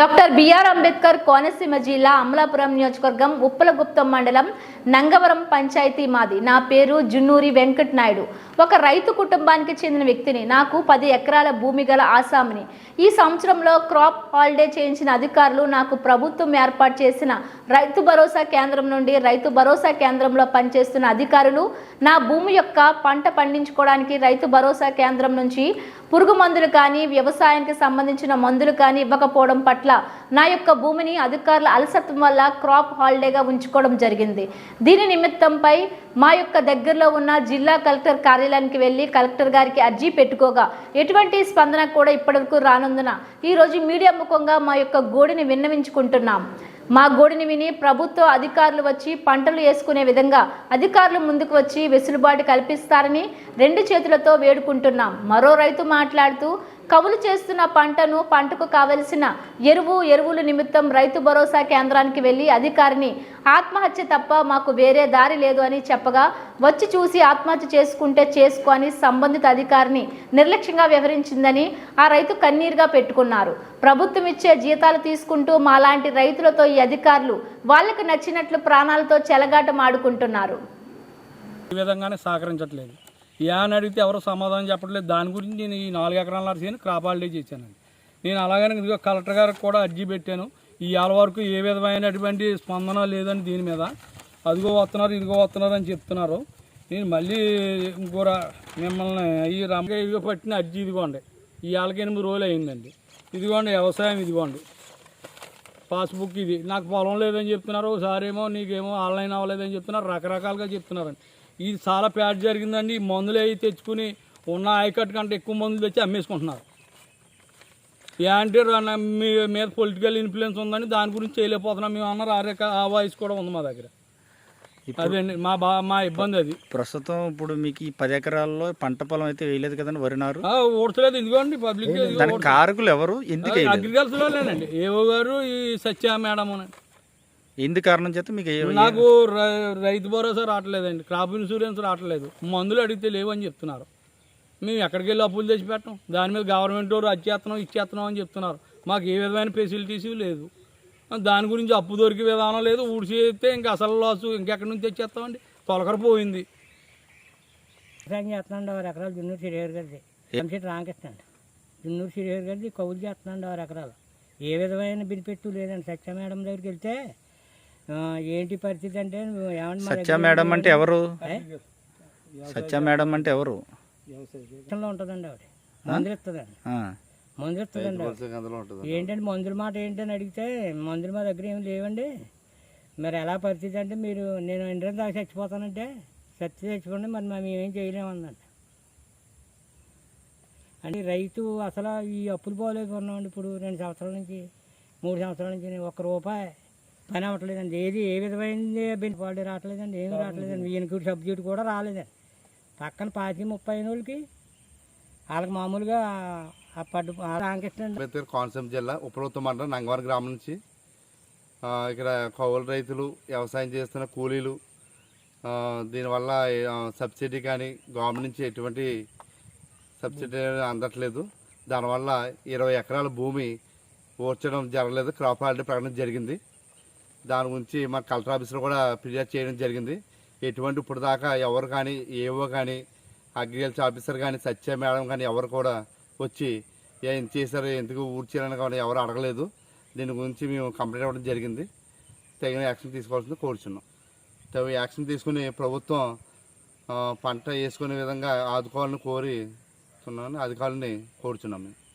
Doctor BR Ambedkar Konaseema జిల్లా అమలాపురం నియోజకవర్గం ఉప్పలగుప్తం మండలం నంగవరం పంచాయతీ మాది. నా పేరు జున్నూరి వెంకట్ నాయుడు. ఒక రైతు కుటుంబానికి చెందిన వ్యక్తిని నాకు పది ఎకరాల భూమి గల ఆసామిని. ఈ సంవత్సరంలో క్రాప్ హాలిడే చేయించిన అధికారులు నాకు ప్రభుత్వం ఏర్పాటు చేసిన రైతు భరోసా కేంద్రం నుండి రైతు భరోసా కేంద్రంలో పనిచేస్తున్న అధికారులు నా భూమి యొక్క పంట పండించుకోవడానికి రైతు భరోసా కేంద్రం నుంచి పురుగు మందులు కానీ వ్యవసాయానికి సంబంధించిన మందులు కానీ ఇవ్వకపోవడం పట్ల నా యొక్క భూమిని అధికారుల అలసత్వం వల్ల క్రాప్ హాలిడేగా ఉంచుకోవడం జరిగింది. దీని నిమిత్తంపై మా యొక్క దగ్గరలో ఉన్న జిల్లా కలెక్టర్ కార్యాలయానికి వెళ్ళి కలెక్టర్ గారికి అర్జీ పెట్టుకోగా. ఎటువంటి స్పందన కూడా ఇప్పటివరకు రానందున ఈరోజు మీడియా ముఖంగా మా యొక్క గోడిని విన్నవించుకుంటున్నాం. మా గోడిని విని ప్రభుత్వ అధికారులు వచ్చి పంటలు వేసుకునే విధంగా అధికారులు ముందుకు వచ్చి వెసులుబాటు కల్పిస్తారని రెండు చేతులతో వేడుకుంటున్నాం. మరో రైతు మాట్లాడుతూ కవులు చేస్తున్న పంటను పంటకు కావలసిన ఎరువు ఎరువుల నిమిత్తం రైతు భరోసా కేంద్రానికి వెళ్ళి అధికారిని ఆత్మహత్య తప్ప మాకు వేరే దారి లేదు అని చెప్పగా వచ్చి చూసి ఆత్మహత్య చేసుకుంటే చేసుకో అని సంబంధిత అధికారిని నిర్లక్ష్యంగా వ్యవహరించిందని ఆ రైతు కన్నీరుగా పెట్టుకున్నారు. ప్రభుత్వం ఇచ్చే జీతాలు తీసుకుంటూ మాలాంటి రైతులతో ఈ అధికారులు వాళ్ళకు నచ్చినట్లు ప్రాణాలతో చెలగాటం ఆడుకుంటున్నారు ఈ విధంగానే సహకరించట్లేదు. ఏమని అడిగితే ఎవరు సమాధానం చెప్పట్లేదు. దాని గురించి నేను ఈ నాలుగు ఎకరాల నర్సీని క్రాప్ హాలిడే చేశానండి. నేను అలాగనే ఇదిగో కలెక్టర్ గారికి కూడా అర్జీ పెట్టాను. ఈ ఏళ్ళ వరకు ఏ విధమైనటువంటి స్పందన లేదని దీని మీద. అదిగో వస్తున్నారు ఇదిగో వస్తున్నారు అని చెప్తున్నారు. నేను మళ్ళీ ఇంకోరా మిమ్మల్ని ఈ రమ్మ ఇదిగో పట్టిన అర్జీ ఇదిగోండి. ఈ ఏళ్ళకి ఎనిమిది రోజులు అయిందండి. ఇదిగోండి వ్యవసాయం ఇదిగోండి. పాస్బుక్ ఇది. నాకు పొలం లేదని చెప్తున్నారు. ఒకసారి ఏమో నీకేమో ఆన్లైన్ అవ్వలేదని చెప్తున్నారు. రకరకాలుగా చెప్తున్నారండి. ఇది చాలా ప్యాడ్ జరిగిందండి. ఈ మందులు అవి తెచ్చుకుని ఉన్న ఆయకట్టు కంటే ఎక్కువ మందులు తెచ్చి అమ్మేసుకుంటున్నారు. రా- మీ మీద పొలిటికల్ ఇన్ఫ్లుయెన్స్ ఉందని దాని గురించి చేయలేకపోతున్నాం. మేము అన్నారు ఆ రక ఆ వాయిస్ కూడా ఉంది మా దగ్గర. అదండి మా బా మా ఇబ్బంది అది. ప్రస్తుతం ఇప్పుడు మీకు ఈ పది ఎకరాల్లో పంట పొలం అయితే వేయలేదు కదండి వరి నారు? ఆ, ఊడ్చలేదు ఇదిగోండి పబ్లిక్ కారకులు ఎవరు? ఎందుకు వేయలేదు? అగ్రికల్చర్లోనేనండి ఏవో గారు ఈ సత్య మేడం ఎందు కారణం చేత మీకు ఏ- నాకు రై- రైతు భరోసా రావట్లేదండి. క్రాప్ ఇన్సూరెన్స్ రావట్లేదు. మందులు అడిగితే లేవని చెప్తున్నారు. మేము ఎక్కడికి వెళ్ళి అప్పులు తెచ్చి పెట్టం దాని మీద గవర్నమెంట్ వారు అచ్చేస్తున్నాం ఇచ్చేస్తున్నాం అని చెప్తున్నారు. మాకు ఏ విధమైన ఫెసిలిటీస్ లేదు. దాని గురించి అప్పు దొరికే విధానం లేదు. ఊడిచేస్తే ఇంకా అసలు లాసు ఇంకెక్కడి నుంచి తెచ్చేస్తామండి? తొలకర పోయింది. వ్యవసాయం చేస్తున్నాండి ఆరు ఎకరాలు జున్నూరు సిరిహేరు గడ్డి ఎంసెట్ రామకృష్ణ అండి జున్నూరు సిరిహేరు గడ్డి కౌలు చేస్తున్నాండి ఆరు ఎకరాలు. ఏ విధమైన బెనిఫిట్ లేదండి. సత్య మేడం దగ్గరికి వెళ్తే ఏంటి పరిస్థితి అంటే నువ్వు ఏమన్నా మా సత్య మేడం అంటే ఎవరు? సత్య మేడం అంటే ఎవరు? ఉంటుందండి ఆవిడ. మందులు ఇస్తుందండి. మందులు. ఏంటంటే మందుల మాట ఏంటని అడిగితే మందులు మా దగ్గర ఏమి లేవండి. మరి ఎలా పరిస్థితి అంటే మీరు నేను ఇంద్రం దాకా చచ్చిపోతానంటే చచ్చి చచ్చిపోండి మరి మేము ఏం చేయలేమందండి అంటే రైతు అసలు ఈ అప్పులు పోలేదు ఉన్నామండి ఇప్పుడు రెండు సంవత్సరాల నుంచి మూడు సంవత్సరాల నుంచి ఒక్క రూపాయి పని అవ్వట్లేదండి. ఏది ఏ విధమైనది బెనిఫిట్ రావట్లేదండి ఏమి రావట్లేదండి. ఈయనకి సబ్సిడీ కూడా రాలేదండి పక్కన పాతి ముప్పై అయిన వాళ్ళకి వాళ్ళకి మామూలుగా ఆ పడ్డు రామకృష్ణ కోనసీమ జిల్లా ఉపరోత్త మండలం నంగవరం గ్రామం నుంచి ఆ, ఇక్కడ కౌలు రైతులు వ్యవసాయం చేస్తున్న కూలీలు ఆ, దీనివల్ల సబ్సిడీ కానీ గవర్నమెంట్ నుంచి ఎటువంటి సబ్సిడీ అనేది అందట్లేదు. దానివల్ల ఇరవై ఎకరాల భూమి ఓడ్చడం జరగలేదు. క్రాప్ హాలిడే ప్రకటన జరిగింది. దాని గురించి మా కలెక్టర్ ఆఫీస్లో కూడా ఫిర్యాదు చేయడం జరిగింది. ఎటువంటి ఇప్పుడు దాకా ఎవరు కానీ ఏవో కానీ అగ్రికల్చర్ ఆఫీసర్ కానీ సత్య మేడం కానీ ఎవరు కూడా వచ్చి ఏం చేశారు ఎందుకు ఊడ్చారని కానీ ఎవరు అడగలేదు. దీని గురించి మేము కంప్లైంట్ ఇవ్వడం జరిగింది. తగిన యాక్షన్ తీసుకోవాల్సింది కోరుచున్నాం. తగు యాక్షన్ తీసుకుని ప్రభుత్వం పంట వేసుకునే విధంగా ఆదుకోవాలని కోరి అధికారులని కోరుచున్నాం మేము.